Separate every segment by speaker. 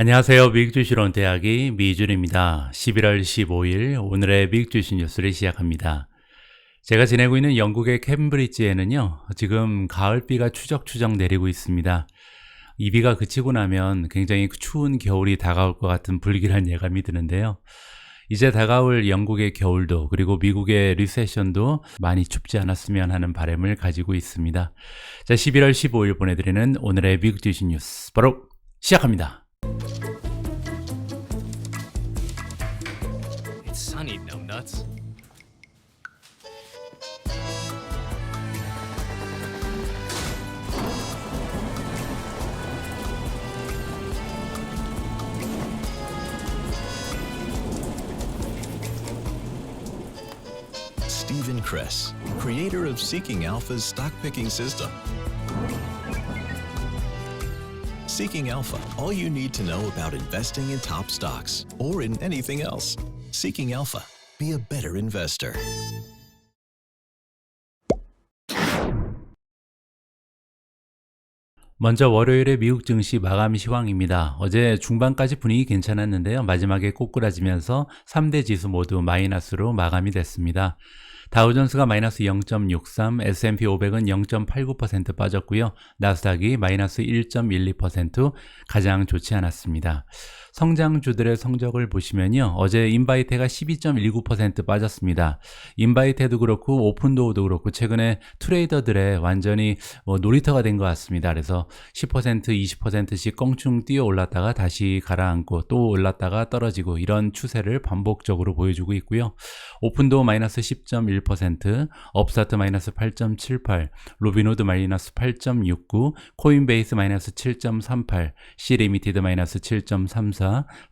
Speaker 1: 안녕하세요. 미국 주시론 대학의 미준입니다. 11월 15일 오늘의 미국 주시 뉴스를 시작합니다. 제가 지내고 있는 영국의 캠브리지에는요, 지금 가을비가 추적추적 내리고 있습니다. 이 비가 그치고 나면 굉장히 추운 겨울이 다가올 것 같은 불길한 예감이 드는데요. 이제 다가올 영국의 겨울도 그리고 미국의 리세션도 많이 춥지 않았으면 하는 바람을 가지고 있습니다. 자, 11월 15일 보내드리는 오늘의 미국 주시 뉴스 바로 시작합니다.
Speaker 2: Nuts.
Speaker 3: Stephen Kress, creator of Seeking Alpha's stock picking system. Seeking Alpha, all you need to know about investing in top stocks or in anything else. Seeking Alpha, be a better investor.
Speaker 1: 먼저 월요일의 미국 증시 마감 시황입니다. 어제 중반까지 분위기 괜찮았는데요. 마지막에 꼬꾸라지면서 3대 지수 모두 마이너스로 마감이 됐습니다. 다우존스가 마이너스 0.63, S&P 500은 0.89% 빠졌고요. 나스닥이 마이너스 1.12% 가장 좋지 않았습니다. 성장주들의 성적을 보시면요. 어제 인바이테가 12.19% 빠졌습니다. 인바이테도 그렇고 오픈도어도 그렇고 최근에 트레이더들의 완전히 뭐 놀이터가 된 것 같습니다. 그래서 10% 20%씩 껑충 뛰어 올랐다가 다시 가라앉고 또 올랐다가 떨어지고 이런 추세를 반복적으로 보여주고 있고요. 오픈도어 마이너스 10.1%, 업사트 마이너스 8.78, 로비노드 마이너스 8.69, 코인베이스 마이너스 7.38, 시리미티드 마이너스 7.34,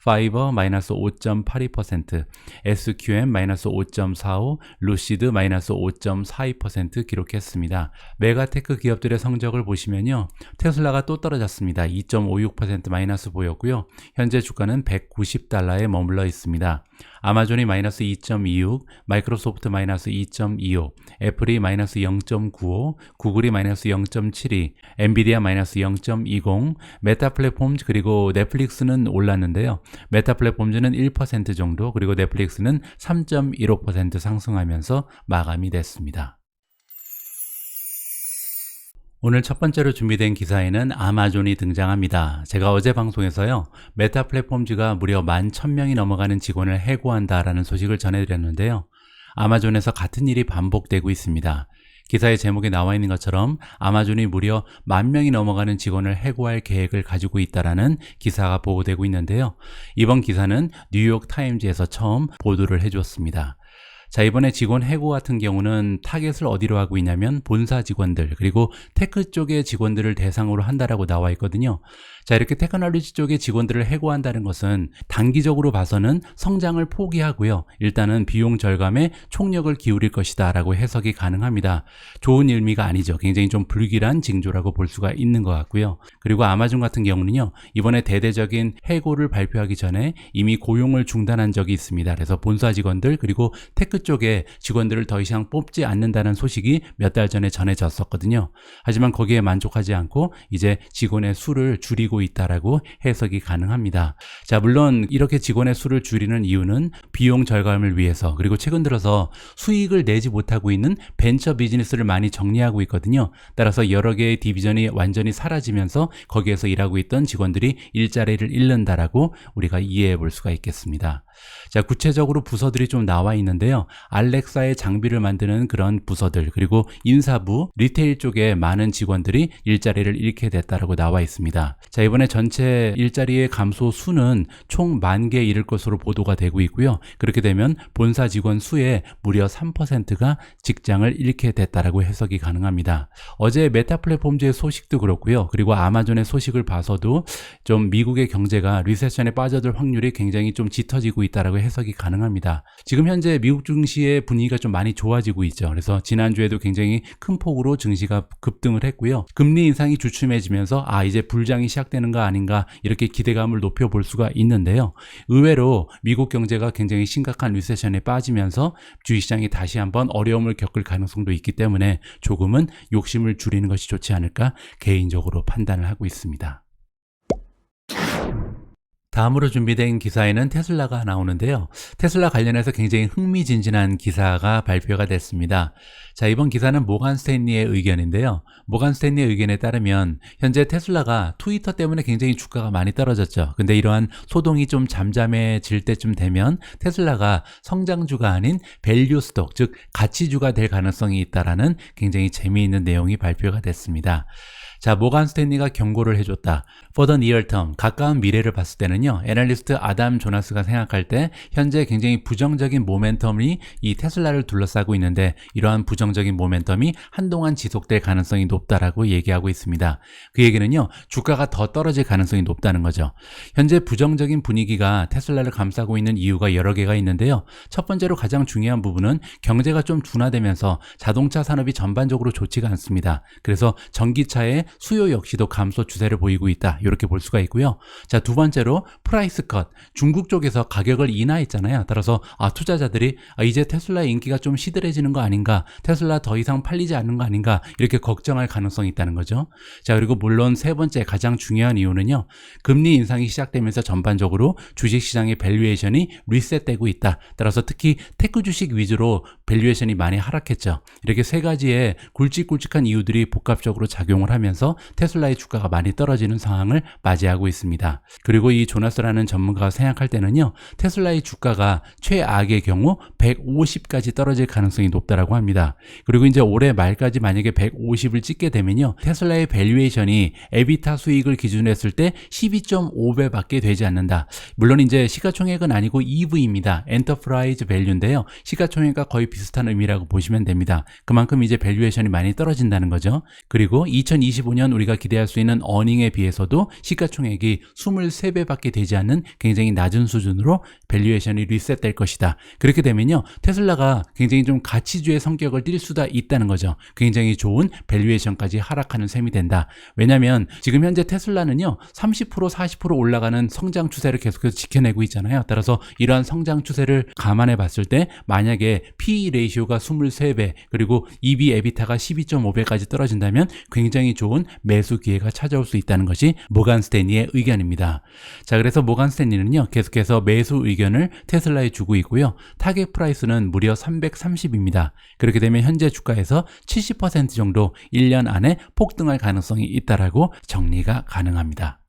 Speaker 1: 파이버 마이너스 5.82%, SQM 마이너스 5.45, 루시드 마이너스 5.42% 기록했습니다. 메가테크 기업들의 성적을 보시면요. 테슬라가 또 떨어졌습니다. 2.56% 마이너스 보였고요. 현재 주가는 190달러에 머물러 있습니다. 아마존이 마이너스 2.26, 마이크로소프트 마이너스 2.25, 애플이 마이너스 0.95, 구글이 마이너스 0.72, 엔비디아 마이너스 0.20, 메타 플랫폼즈 그리고 넷플릭스는 올랐는데요. 메타 플랫폼즈는 1% 정도, 그리고 넷플릭스는 3.15% 상승하면서 마감이 됐습니다. 오늘 첫 번째로 준비된 기사에는 아마존이 등장합니다. 제가 어제 방송에서요, 메타 플랫폼즈가 무려 11,000명이 넘어가는 직원을 해고한다라는 소식을 전해드렸는데요. 아마존에서 같은 일이 반복되고 있습니다. 기사의 제목에 나와 있는 것처럼 아마존이 무려 만 명이 넘어가는 직원을 해고할 계획을 가지고 있다라는 기사가 보고되고 있는데요. 이번 기사는 뉴욕 타임즈에서 처음 보도를 해주었습니다. 자, 이번에 직원 해고 같은 경우는 타겟을 어디로 하고 있냐면 본사 직원들, 그리고 테크 쪽의 직원들을 대상으로 한다라고 나와 있거든요. 자, 이렇게 테크놀로지 쪽의 직원들을 해고한다는 것은 단기적으로 봐서는 성장을 포기하고요. 일단은 비용 절감에 총력을 기울일 것이다 라고 해석이 가능합니다. 좋은 의미가 아니죠. 굉장히 좀 불길한 징조라고 볼 수가 있는 것 같고요. 그리고 아마존 같은 경우는요. 이번에 대대적인 해고를 발표하기 전에 이미 고용을 중단한 적이 있습니다. 그래서 본사 직원들 그리고 테크 쪽의 직원들을 더 이상 뽑지 않는다는 소식이 몇 달 전에 전해졌었거든요. 하지만 거기에 만족하지 않고 이제 직원의 수를 줄이고 있다라고 해석이 가능합니다. 자, 물론 이렇게 직원의 수를 줄이는 이유는 비용 절감을 위해서 그리고 최근 들어서 수익을 내지 못하고 있는 벤처 비즈니스를 많이 정리하고 있거든요. 따라서 여러 개의 디비전이 완전히 사라지면서 거기에서 일하고 있던 직원들이 일자리를 잃는다라고 우리가 이해해 볼 수가 있겠습니다. 자, 구체적으로 부서들이 좀 나와 있는데요. 알렉사의 장비를 만드는 그런 부서들, 그리고 인사부, 리테일 쪽에 많은 직원들이 일자리를 잃게 됐다라고 나와 있습니다. 자, 이번에 전체 일자리의 감소 수는 총 만 개 이를 것으로 보도가 되고 있고요. 그렇게 되면 본사 직원 수의 무려 3%가 직장을 잃게 됐다라고 해석이 가능합니다. 어제 메타 플랫폼즈의 소식도 그렇고요. 그리고 아마존의 소식을 봐서도 좀 미국의 경제가 리세션에 빠져들 확률이 굉장히 좀 짙어지고 있다라고 해석이 가능합니다. 지금 현재 미국 증시의 분위기가 좀 많이 좋아지고 있죠. 그래서 지난주에도 굉장히 큰 폭으로 증시가 급등을 했고요. 금리 인상이 주춤해지면서 아 이제 불장이 시작되는 거 아닌가 이렇게 기대감을 높여볼 수가 있는데요. 의외로 미국 경제가 굉장히 심각한 리세션에 빠지면서 주식시장이 다시 한번 어려움을 겪을 가능성도 있기 때문에 조금은 욕심을 줄이는 것이 좋지 않을까 개인적으로 판단을 하고 있습니다. 다음으로 준비된 기사에는 테슬라가 나오는데요. 테슬라 관련해서 굉장히 흥미진진한 기사가 발표가 됐습니다. 자, 이번 기사는 모간 스탠리의 의견인데요. 모간 스탠리의 의견에 따르면 현재 테슬라가 트위터 때문에 굉장히 주가가 많이 떨어졌죠. 근데 이러한 소동이 좀 잠잠해질 때쯤 되면 테슬라가 성장주가 아닌 밸류 스톡, 즉 가치주가 될 가능성이 있다라는 굉장히 재미있는 내용이 발표가 됐습니다. 자, 모간 스탠리가 경고를 해줬다. For the near term, 가까운 미래를 봤을 때는요, 애널리스트 아담 조나스가 생각할 때 현재 굉장히 부정적인 모멘텀이 이 테슬라를 둘러싸고 있는데 이러한 부정적인 모멘텀이 한동안 지속될 가능성이 높다라고 얘기하고 있습니다. 그 얘기는요, 주가가 더 떨어질 가능성이 높다는 거죠. 현재 부정적인 분위기가 테슬라를 감싸고 있는 이유가 여러 개가 있는데요. 첫 번째로 가장 중요한 부분은 경제가 좀 둔화되면서 자동차 산업이 전반적으로 좋지가 않습니다. 그래서 전기차의 수요 역시도 감소 추세를 보이고 있다. 이렇게 볼 수가 있고요. 자, 두 번째로 프라이스 컷. 중국 쪽에서 가격을 인하했잖아요. 따라서 아, 투자자들이 아, 이제 테슬라의 인기가 좀 시들해지는 거 아닌가? 테슬라 더 이상 팔리지 않는 거 아닌가? 이렇게 걱정할 가능성이 있다는 거죠. 자, 그리고 물론 세 번째 가장 중요한 이유는요. 금리 인상이 시작되면서 전반적으로 주식 시장의 밸류에이션이 리셋되고 있다. 따라서 특히 테크 주식 위주로 밸류에이션이 많이 하락했죠. 이렇게 세 가지의 굵직굵직한 이유들이 복합적으로 작용을 하면서 테슬라의 주가가 많이 떨어지는 상황을 맞이하고 있습니다. 그리고 이 조나스라는 전문가가 생각할 때는요, 테슬라의 주가가 최악의 경우 150까지 떨어질 가능성이 높다라고 합니다. 그리고 이제 올해 말까지 만약에 150을 찍게 되면요, 테슬라의 밸류에이션이 에비타 수익을 기준으로 했을 때 12.5배밖에 되지 않는다. 물론 이제 시가총액은 아니고 EV입니다. 엔터프라이즈 밸류인데요. 시가총액과 거의 비슷한 의미라고 보시면 됩니다. 그만큼 이제 밸류에이션이 많이 떨어진다는 거죠. 그리고 2025년 우리가 기대할 수 있는 어닝에 비해서도 시가총액이 23배밖에 되지 않는 굉장히 낮은 수준으로 밸류에이션이 리셋될 것이다. 그렇게 되면요. 테슬라가 굉장히 좀 가치주의 성격을 띌 수가 있다는 거죠. 굉장히 좋은 밸류에이션까지 하락하는 셈이 된다. 왜냐면 지금 현재 테슬라는요. 30% 40% 올라가는 성장 추세를 계속해서 지켜내고 있잖아요. 따라서 이러한 성장 추세를 감안해 봤을 때 만약에 PE 레이시오가 23배 그리고 EV 에비타가 12.5배까지 떨어진다면 굉장히 좋은 매수 기회가 찾아올 수 있다는 것이 모간 스탠리의 의견입니다. 자, 그래서 모간 스탠리는요, 계속해서 매수 의견을 테슬라에 주고 있고요. 타겟 프라이스는 무려 330입니다. 그렇게 되면 현재 주가에서 70% 정도 1년 안에 폭등할 가능성이 있다라고 정리가 가능합니다.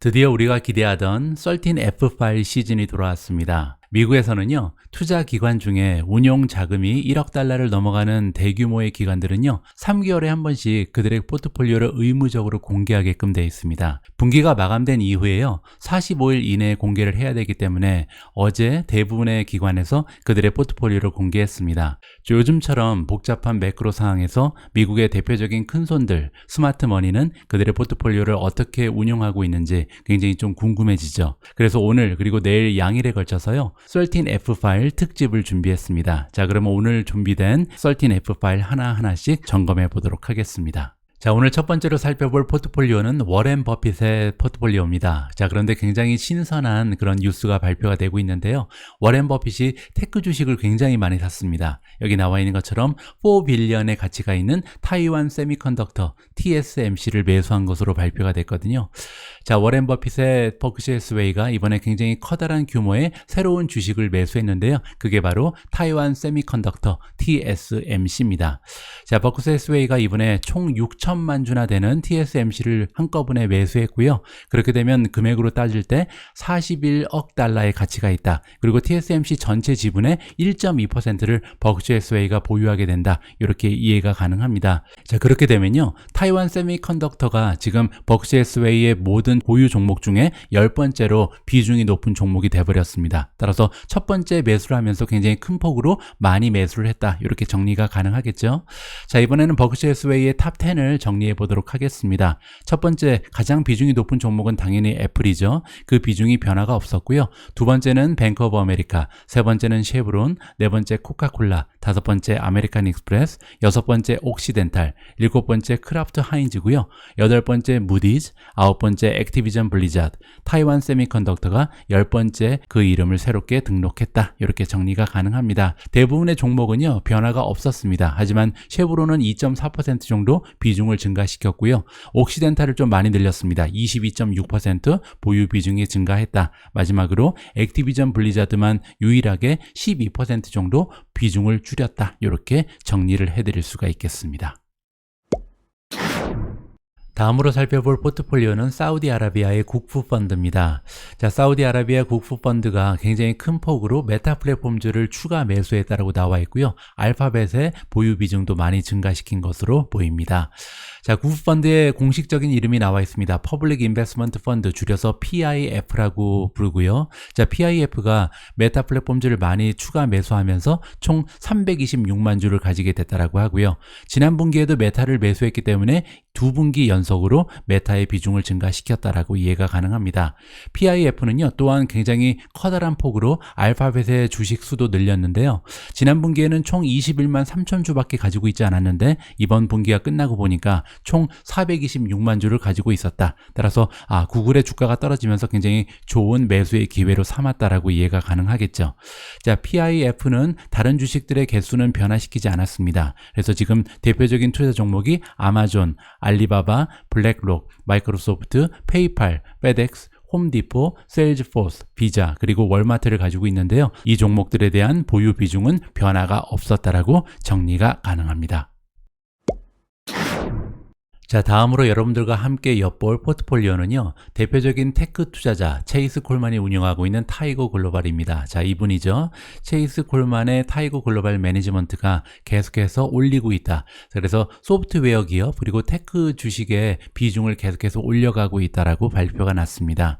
Speaker 1: 드디어 우리가 기대하던 썰틴 F 파일 시즌이 돌아왔습니다. 미국에서는요, 투자 기관 중에 운용 자금이 1억 달러를 넘어가는 대규모의 기관들은요, 3개월에 한 번씩 그들의 포트폴리오를 의무적으로 공개하게끔 되어 있습니다. 분기가 마감된 이후에요, 45일 이내에 공개를 해야 되기 때문에 어제 대부분의 기관에서 그들의 포트폴리오를 공개했습니다. 요즘처럼 복잡한 매크로 상황에서 미국의 대표적인 큰손들, 스마트머니는 그들의 포트폴리오를 어떻게 운용하고 있는지 굉장히 좀 궁금해지죠. 그래서 오늘 그리고 내일 양일에 걸쳐서요, 13F 파일 특집을 준비했습니다. 자, 그러면 오늘 준비된 13F 파일 하나하나씩 점검해 보도록 하겠습니다. 자, 오늘 첫 번째로 살펴볼 포트폴리오는 워렌 버핏의 포트폴리오입니다. 자, 그런데 굉장히 신선한 그런 뉴스가 발표가 되고 있는데요. 워렌 버핏이 테크 주식을 굉장히 많이 샀습니다. 여기 나와 있는 것처럼 4빌리언의 가치가 있는 타이완 세미컨덕터 TSMC를 매수한 것으로 발표가 됐거든요. 자, 워렌 버핏의 버크시어 스웨이가 이번에 굉장히 커다란 규모의 새로운 주식을 매수했는데요. 그게 바로 타이완 세미컨덕터 TSMC입니다. 자, 버크시어 스웨이가 이번에 총 6천 만 주나 되는 TSMC를 한꺼번에 매수했고요. 그렇게 되면 금액으로 따질 때 41억 달러의 가치가 있다. 그리고 TSMC 전체 지분의 1.2%를 버크시어 스웨이가 보유하게 된다. 이렇게 이해가 가능합니다. 자, 그렇게 되면요. 타이완 세미컨덕터가 지금 버크시어 스웨이의 모든 보유 종목 중에 열 번째로 비중이 높은 종목이 돼버렸습니다. 따라서 첫 번째 매수를 하면서 굉장히 큰 폭으로 많이 매수를 했다. 이렇게 정리가 가능하겠죠. 자, 이번에는 버크시어 스웨이의 탑 10을 정리해 보도록 하겠습니다. 첫 번째 가장 비중이 높은 종목은 당연히 애플이죠. 그 비중이 변화가 없었고요. 두 번째는 뱅크 오브 아메리카, 세 번째는 쉐브론, 네 번째 코카콜라, 다섯 번째 아메리칸 익스프레스, 여섯 번째 옥시덴탈, 일곱 번째 크라프트 하인즈고요. 여덟 번째 무디즈, 아홉 번째 액티비전 블리자드, 타이완 세미컨덕터가 열 번째 그 이름을 새롭게 등록했다. 이렇게 정리가 가능합니다. 대부분의 종목은요, 변화가 없었습니다. 하지만 쉐브론은 2.4% 정도 비중을 비중을 증가시켰고요. 옥시덴탈을 좀 많이 늘렸습니다. 22.6% 보유 비중이 증가했다. 마지막으로 액티비전 블리자드만 유일하게 12% 정도 비중을 줄였다. 이렇게 정리를 해드릴 수가 있겠습니다. 다음으로 살펴볼 포트폴리오는 사우디아라비아의 국부 펀드입니다. 자, 사우디아라비아 국부 펀드가 굉장히 큰 폭으로 메타 플랫폼즈를 추가 매수했다라고 나와 있고요. 알파벳의 보유 비중도 많이 증가시킨 것으로 보입니다. 자, 국부 펀드의 공식적인 이름이 나와 있습니다. 퍼블릭 인베스먼트 펀드 줄여서 PIF라고 부르고요. 자, PIF가 메타 플랫폼즈를 많이 추가 매수하면서 총 326만 주를 가지게 됐다라고 하고요. 지난 분기에도 메타를 매수했기 때문에 두 분기 연속 으로 메타의 비중을 증가시켰다라고 이해가 가능합니다. PIF는요, 또한 굉장히 커다란 폭으로 알파벳의 주식 수도 늘렸는데요. 지난 분기에는 총 21만 3천 주밖에 가지고 있지 않았는데 이번 분기가 끝나고 보니까 총 426만 주를 가지고 있었다. 따라서 아, 구글의 주가가 떨어지면서 굉장히 좋은 매수의 기회로 삼았다라고 이해가 가능하겠죠. 자, PIF는 다른 주식들의 개수는 변화시키지 않았습니다. 그래서 지금 대표적인 투자 종목이 아마존, 알리바바, 블랙록, 마이크로소프트, 페이팔, 페덱스, 홈디포, 세일즈포스, 비자, 그리고 월마트를 가지고 있는데요. 이 종목들에 대한 보유 비중은 변화가 없었다라고 정리가 가능합니다. 자, 다음으로 여러분들과 함께 엿볼 포트폴리오는요, 대표적인 테크 투자자 체이스 콜만이 운영하고 있는 타이거 글로벌입니다. 자, 이분이죠. 체이스 콜만의 타이거 글로벌 매니지먼트가 계속해서 올리고 있다. 그래서 소프트웨어 기업 그리고 테크 주식의 비중을 계속해서 올려가고 있다라고 발표가 났습니다.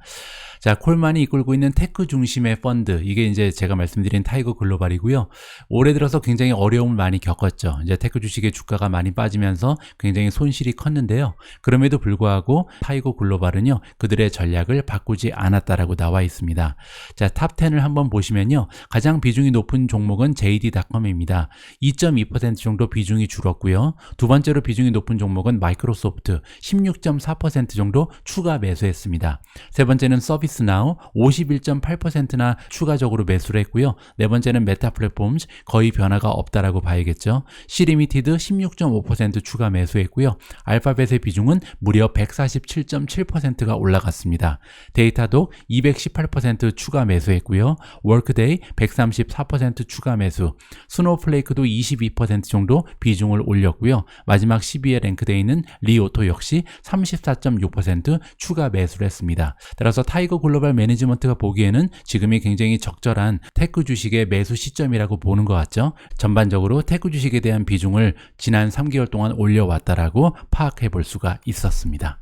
Speaker 1: 자, 콜만이 이끌고 있는 테크 중심의 펀드. 이게 이제 제가 말씀드린 타이거 글로벌이고요. 올해 들어서 굉장히 어려움을 많이 겪었죠. 이제 테크 주식의 주가가 많이 빠지면서 굉장히 손실이 컸는데요. 그럼에도 불구하고 타이거 글로벌은요, 그들의 전략을 바꾸지 않았다라고 나와 있습니다. 자, 탑 10을 한번 보시면요. 가장 비중이 높은 종목은 JD.com입니다. 2.2% 정도 비중이 줄었고요. 두 번째로 비중이 높은 종목은 마이크로소프트 16.4% 정도 추가 매수했습니다. 세 번째는 서비스 나우 51.8%나 추가적으로 매수를 했고요. 네 번째는 메타 플랫폼즈 거의 변화가 없다라고 봐야겠죠. 시리미티드 16.5% 추가 매수했고요. 알파벳의 비중은 무려 147.7%가 올라갔습니다. 데이터독 218% 추가 매수했고요. 워크데이 134% 추가 매수, 스노우플레이크도 22% 정도 비중을 올렸고요. 마지막 12위에 랭크되어 있는 리오토 역시 34.6% 추가 매수를 했습니다. 따라서 타이거 글로벌 매니지먼트가 보기에는 지금이 굉장히 적절한 테크 주식의 매수 시점이라고 보는 것 같죠. 전반적으로 테크 주식에 대한 비중을 지난 3개월 동안 올려왔다라고 파악해 볼 수가 있었습니다.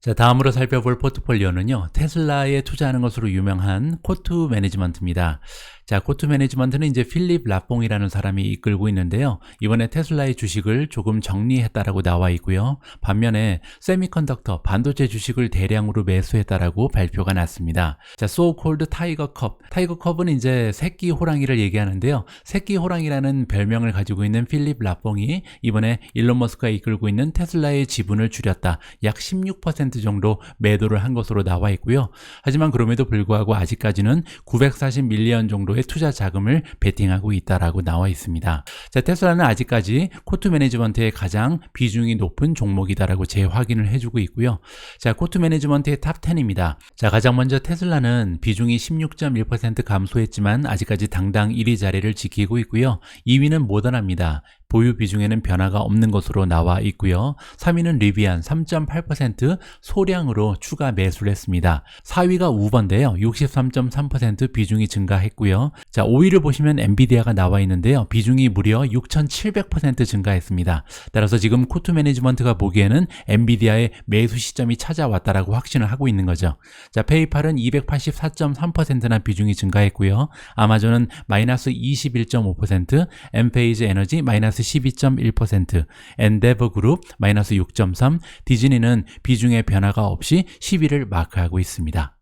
Speaker 1: 자, 다음으로 살펴볼 포트폴리오는요, 테슬라에 투자하는 것으로 유명한 코트 매니지먼트입니다. 자, 코트 매니지먼트는 이제 필립 라뽕이라는 사람이 이끌고 있는데요. 이번에 테슬라의 주식을 조금 정리했다라고 나와 있고요. 반면에 세미컨덕터, 반도체 주식을 대량으로 매수했다라고 발표가 났습니다. 자, 소콜드 타이거 컵. 타이거 컵은 이제 새끼 호랑이를 얘기하는데요. 새끼 호랑이라는 별명을 가지고 있는 필립 라뽕이 이번에 일론 머스크가 이끌고 있는 테슬라의 지분을 줄였다. 약 16% 정도 매도를 한 것으로 나와 있고요. 하지만 그럼에도 불구하고 아직까지는 940밀리언 정도의 투자 자금을 베팅하고 있다라고 나와 있습니다. 자, 테슬라는 아직까지 코트 매니지먼트의 가장 비중이 높은 종목이다라고 재확인을 해주고 있고요. 자, 코트 매니지먼트의 탑 10입니다. 자, 가장 먼저 테슬라는 비중이 16.1% 감소했지만 아직까지 당당 1위 자리를 지키고 있고요. 2위는 모더나입니다. 보유 비중에는 변화가 없는 것으로 나와 있고요. 3위는 리비안 3.8% 소량으로 추가 매수를 했습니다. 4위가 우버인데요. 63.3% 비중이 증가했고요. 자, 5위를 보시면 엔비디아가 나와 있는데요. 비중이 무려 6,700% 증가했습니다. 따라서 지금 코트 매니지먼트가 보기에는 엔비디아의 매수 시점이 찾아왔다라고 확신을 하고 있는 거죠. 자, 페이팔은 284.3%나 비중이 증가했고요. 아마존은 마이너스 21.5%, 엠페이즈 에너지 마이너스 마이너스 12.1%, 엔데버 그룹 마이너스 6.3, 디즈니는 비중의 변화가 없이 10위를 마크하고 있습니다.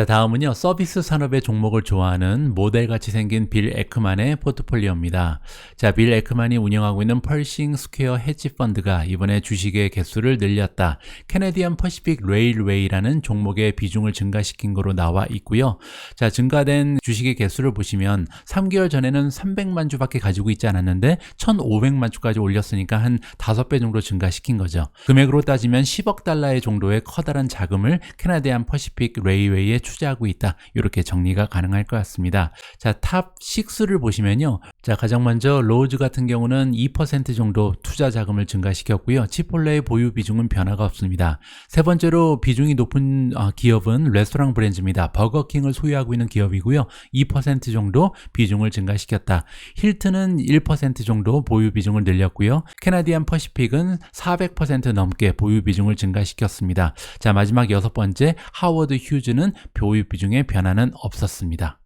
Speaker 1: 자, 자, 다음은요. 서비스 산업의 종목을 좋아하는 모델같이 생긴 빌 에크만의 포트폴리오입니다. 자, 빌 에크만이 운영하고 있는 펄싱 스퀘어 헤지 펀드가 이번에 주식의 개수를 늘렸다. 캐네디언 퍼시픽 레일웨이라는 종목의 비중을 증가시킨 거로 나와 있고요. 자, 증가된 주식의 개수를 보시면 3개월 전에는 300만 주밖에 가지고 있지 않았는데 1,500만 주까지 올렸으니까 한 5배 정도 증가시킨 거죠. 금액으로 따지면 10억 달러의 정도의 커다란 자금을 캐나디안 퍼시픽 레이웨이에 투자하고 있다. 이렇게 정리가 가능할 것 같습니다. 자, 탑 6를 보시면요. 자, 가장 먼저 로즈 같은 경우는 2% 정도 투자 자금을 증가시켰고요. 치폴레의 보유 비중은 변화가 없습니다. 세 번째로 비중이 높은 아, 기업은 레스토랑 브랜드입니다. 버거킹을 소유하고 있는 기업이고요. 2% 정도 비중을 증가시켰다. 힐튼은 1% 정도 보유 비중을 늘렸고요. 캐나디안 퍼시픽은 400% 넘게 보유 비중을 증가시켰습니다. 자, 마지막 여섯 번째 하워드 휴즈는 보유 비중의 변화는 없었습니다.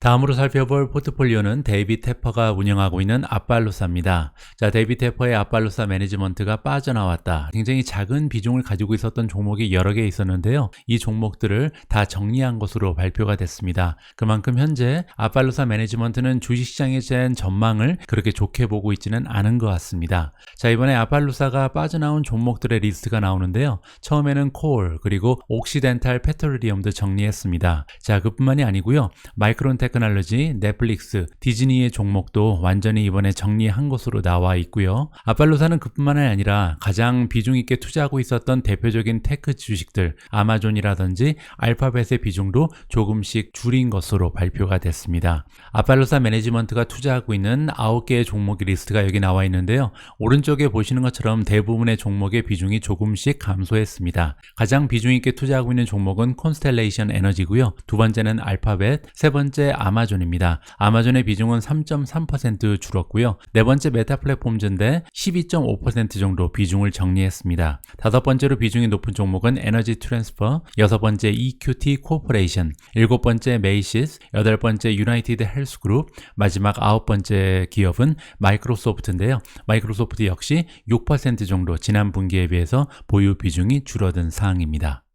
Speaker 1: 다음으로 살펴볼 포트폴리오는 데이비 테퍼가 운영하고 있는 아빨루사입니다. 자, 데이비 테퍼의 아빨루사 매니지먼트가 빠져나왔다. 굉장히 작은 비중을 가지고 있었던 종목이 여러 개 있었는데요. 이 종목들을 다 정리한 것으로 발표가 됐습니다. 그만큼 현재 아빨루사 매니지먼트는 주식시장에 대한 전망을 그렇게 좋게 보고 있지는 않은 것 같습니다. 자, 이번에 아빨루사가 빠져나온 종목들의 리스트가 나오는데요. 처음에는 콜, 그리고 옥시덴탈 페트로리엄도 정리했습니다. 자, 그뿐만이 아니고요. 마이크론 테크놀로지, 넷플릭스, 디즈니의 종목도 완전히 이번에 정리한 것으로 나와 있고요. 아팔로사는 그뿐만 아니라 가장 비중 있게 투자하고 있었던 대표적인 테크 주식들, 아마존이라든지 알파벳의 비중도 조금씩 줄인 것으로 발표가 됐습니다. 아팔로사 매니지먼트가 투자하고 있는 9개의 종목 리스트가 여기 나와 있는데요. 오른쪽에 보시는 것처럼 대부분의 종목의 비중이 조금씩 감소했습니다. 가장 비중 있게 투자하고 있는 종목은 콘스텔레이션 에너지고요. 두 번째는 알파벳, 세 번째 아마존입니다. 아마존의 비중은 3.3% 줄었고요. 네 번째 메타 플랫폼즈인데 12.5% 정도 비중을 정리했습니다. 다섯 번째로 비중이 높은 종목은 에너지 트랜스퍼, 여섯 번째 EQT 코퍼레이션, 일곱 번째 메이시스, 여덟 번째 유나이티드 헬스 그룹, 마지막 아홉 번째 기업은 마이크로소프트인데요. 마이크로소프트 역시 6% 정도 지난 분기에 비해서 보유 비중이 줄어든 사항입니다.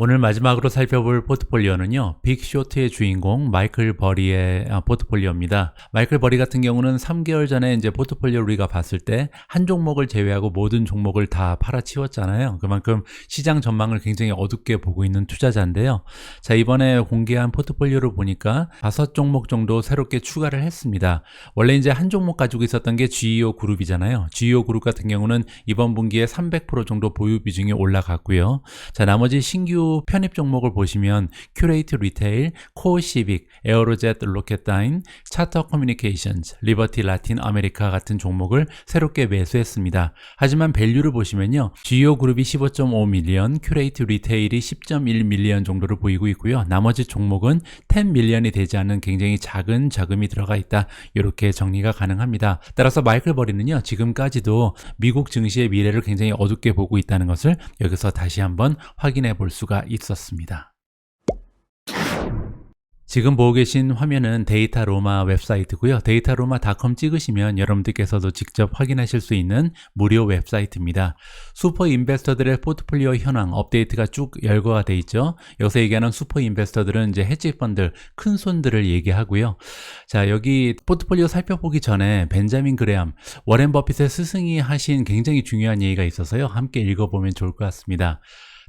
Speaker 1: 오늘 마지막으로 살펴볼 포트폴리오는요, 빅쇼트의 주인공 마이클 버리의 아, 포트폴리오입니다. 마이클 버리 같은 경우는 3개월 전에 이제 포트폴리오 우리가 봤을 때 한 종목을 제외하고 모든 종목을 다 팔아치웠잖아요. 그만큼 시장 전망을 굉장히 어둡게 보고 있는 투자자인데요. 자, 이번에 공개한 포트폴리오를 보니까 다섯 종목 정도 새롭게 추가를 했습니다. 원래 이제 한 종목 가지고 있었던 게 GEO 그룹이잖아요. GEO 그룹 같은 경우는 이번 분기에 300% 정도 보유 비중이 올라갔고요. 자, 나머지 신규 편입 종목을 보시면 큐레이트 리테일, 코어 시빅, 에어로젯 로켓다인, 차터 커뮤니케이션즈, 리버티 라틴 아메리카 같은 종목을 새롭게 매수했습니다. 하지만 밸류를 보시면요. GEO 그룹이 15.5 밀리언, 큐레이트 리테일이 10.1 밀리언 정도를 보이고 있고요. 나머지 종목은 10 밀리언이 되지 않는 굉장히 작은 자금이 들어가 있다. 이렇게 정리가 가능합니다. 따라서 마이클 버리는요. 지금까지도 미국 증시의 미래를 굉장히 어둡게 보고 있다는 것을 여기서 다시 한번 확인해 볼 수가 있었습니다. 지금 보고 계신 화면은 데이터 로마 웹사이트고요. 데이터 로마닷컴 찍으시면 여러분들께서도 직접 확인하실 수 있는 무료 웹사이트입니다. 슈퍼 인베스터들의 포트폴리오 현황 업데이트가 쭉 열거가 돼 있죠. 여기서 얘기하는 슈퍼 인베스터들은 이제 헤지 펀드 큰 손들을 얘기하고요. 자, 여기 포트폴리오 살펴보기 전에 벤자민 그레암, 워렌 버핏의 스승이 하신 굉장히 중요한 얘기가 있어서요. 함께 읽어보면 좋을 것 같습니다.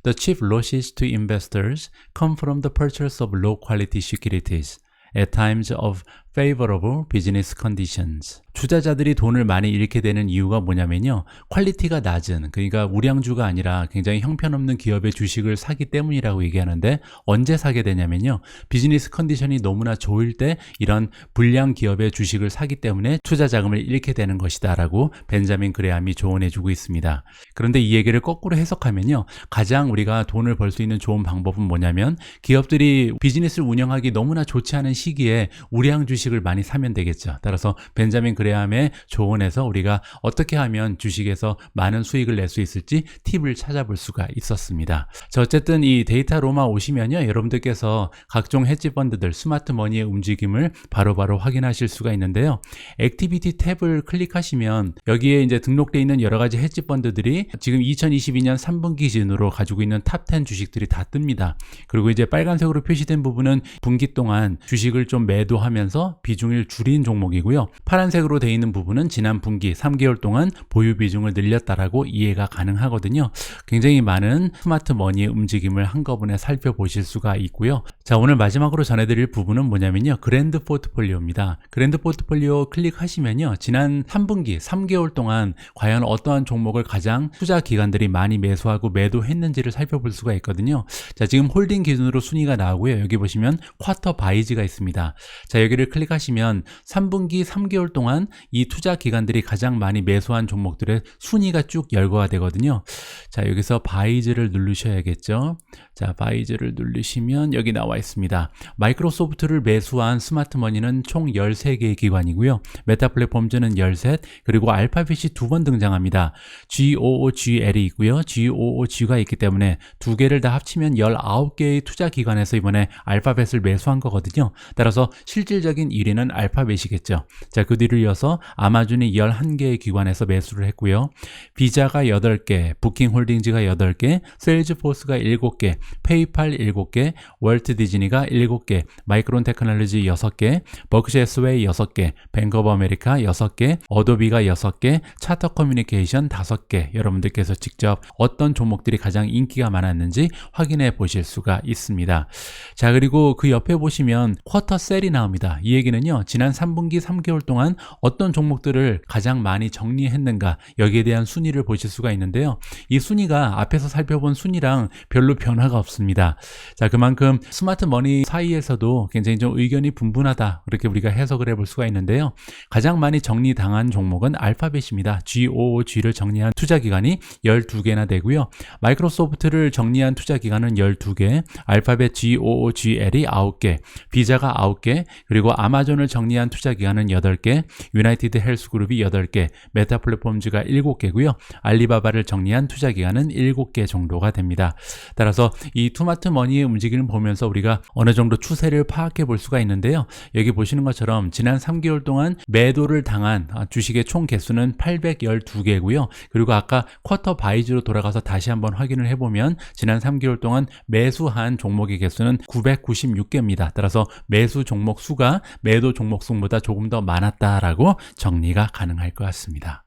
Speaker 1: The chief losses to investors come from the purchase of low quality securities at times of favorable business conditions. 투자자들이 돈을 많이 잃게 되는 이유가 뭐냐면요. 퀄리티가 낮은, 그러니까 우량주가 아니라 굉장히 형편없는 기업의 주식을 사기 때문이라고 얘기하는데 언제 사게 되냐면요. 비즈니스 컨디션이 너무나 좋을 때 이런 불량 기업의 주식을 사기 때문에 투자 자금을 잃게 되는 것이다 라고 벤자민 그레암이 조언해주고 있습니다. 그런데 이 얘기를 거꾸로 해석하면요. 가장 우리가 돈을 벌 수 있는 좋은 방법은 뭐냐면 기업들이 비즈니스를 운영하기 너무나 좋지 않은 시기에 우량 주식 주식을 많이 사면 되겠죠. 따라서 벤자민 그레함의 조언에서 우리가 어떻게 하면 주식에서 많은 수익을 낼 수 있을지 팁을 찾아볼 수가 있었습니다. 자, 어쨌든 이 데이터 로마 오시면요. 여러분들께서 각종 헤지 펀드들 스마트 머니의 움직임을 바로 바로 확인하실 수가 있는데요. 액티비티 탭을 클릭하시면 여기에 이제 등록되어 있는 여러 가지 헤지 펀드들이 지금 2022년 3분기 기준으로 가지고 있는 탑 10 주식들이 다 뜹니다. 그리고 이제 빨간색으로 표시된 부분은 분기 동안 주식을 좀 매도하면서 비중을 줄인 종목이고요. 파란색으로 되어 있는 부분은 지난 분기 3개월 동안 보유 비중을 늘렸다라고 이해가 가능하거든요. 굉장히 많은 스마트 머니의 움직임을 한꺼번에 살펴보실 수가 있고요. 자, 오늘 마지막으로 전해드릴 부분은 뭐냐면요. 그랜드 포트폴리오입니다. 그랜드 포트폴리오 클릭하시면요. 지난 3분기, 3개월 동안 과연 어떠한 종목을 가장 투자 기관들이 많이 매수하고 매도했는지를 살펴볼 수가 있거든요. 자, 지금 홀딩 기준으로 순위가 나오고요. 여기 보시면 쿼터 바이즈가 있습니다. 자, 여기를 클릭 하시면 3분기 3개월 동안 이 투자 기관들이 가장 많이 매수한 종목들의 순위가 쭉 열거가 되거든요. 자, 여기서 바이즈를 누르셔야겠죠. 자, 바이즈를 누르시면 여기 나와 있습니다. 마이크로소프트를 매수한 스마트머니는 총 13개의 기관이고요. 메타 플랫폼즈는 13, 그리고 알파벳이 두 번 등장합니다. GOOGL이 있고요. GOOG가 있기 때문에 두 개를 다 합치면 19개의 투자 기관에서 이번에 알파벳을 매수한 거거든요. 따라서 실질적인 1위는 알파벳이겠죠. 자, 그 뒤를 이어서 아마존이 11개의 기관에서 매수를 했고요. 비자가 8개, 부킹홀딩즈가 8개, 세일즈포스가 7개, 페이팔 7개, 월트 디즈니가 7개, 마이크론 테크놀로지 6개, 버크셔 스웨이 6개, 뱅크 오브 아메리카 6개, 어도비가 6개, 차터 커뮤니케이션 5개 여러분들께서 직접 어떤 종목들이 가장 인기가 많았는지 확인해 보실 수가 있습니다. 자, 그리고 그 옆에 보시면 쿼터 셀이 나옵니다. 이 얘기는요. 지난 3분기 3개월 동안 어떤 종목들을 가장 많이 정리했는가 여기에 대한 순위를 보실 수가 있는데요. 이 순위가 앞에서 살펴본 순위랑 별로 변화가 없습니다. 자, 그만큼 스마트 머니 사이에서도 굉장히 좀 의견이 분분하다. 그렇게 우리가 해석을 해볼 수가 있는데요. 가장 많이 정리당한 종목은 알파벳입니다. GOOG를 정리한 투자 기관이 12개나 되고요. 마이크로소프트를 정리한 투자 기관은 12개, 알파벳 GOOGL이 9개, 비자가 9개, 그리고 아마존을 정리한 투자 기관은 8개, 유나이티드 헬스그룹이 8개, 메타 플랫폼즈가 7개고요. 알리바바를 정리한 투자 기관은 7개 정도가 됩니다. 따라서 이 투마트 머니의 움직임을 보면서 우리가 어느 정도 추세를 파악해 볼 수가 있는데요. 여기 보시는 것처럼 지난 3개월 동안 매도를 당한 아, 주식의 총 개수는 812개고요. 그리고 아까 쿼터 바이즈로 돌아가서 다시 한번 확인을 해보면 지난 3개월 동안 매수한 종목의 개수는 996개입니다. 따라서 매수 종목 수가 매도 종목 수보다 조금 더 많았다라고 정리가 가능할 것 같습니다.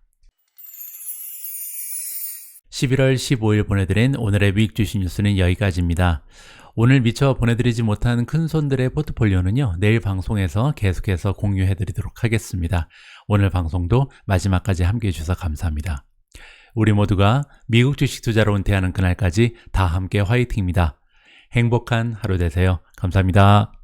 Speaker 1: 11월 15일 보내드린 오늘의 미익 주식 뉴스는 여기까지입니다. 오늘 미처 보내드리지 못한 큰 손들의 포트폴리오는요, 내일 방송에서 계속해서 공유해드리도록 하겠습니다. 오늘 방송도 마지막까지 함께 해주셔서 감사합니다. 우리 모두가 미국 주식 투자로 은퇴하는 그날까지 다 함께 화이팅입니다. 행복한 하루 되세요. 감사합니다.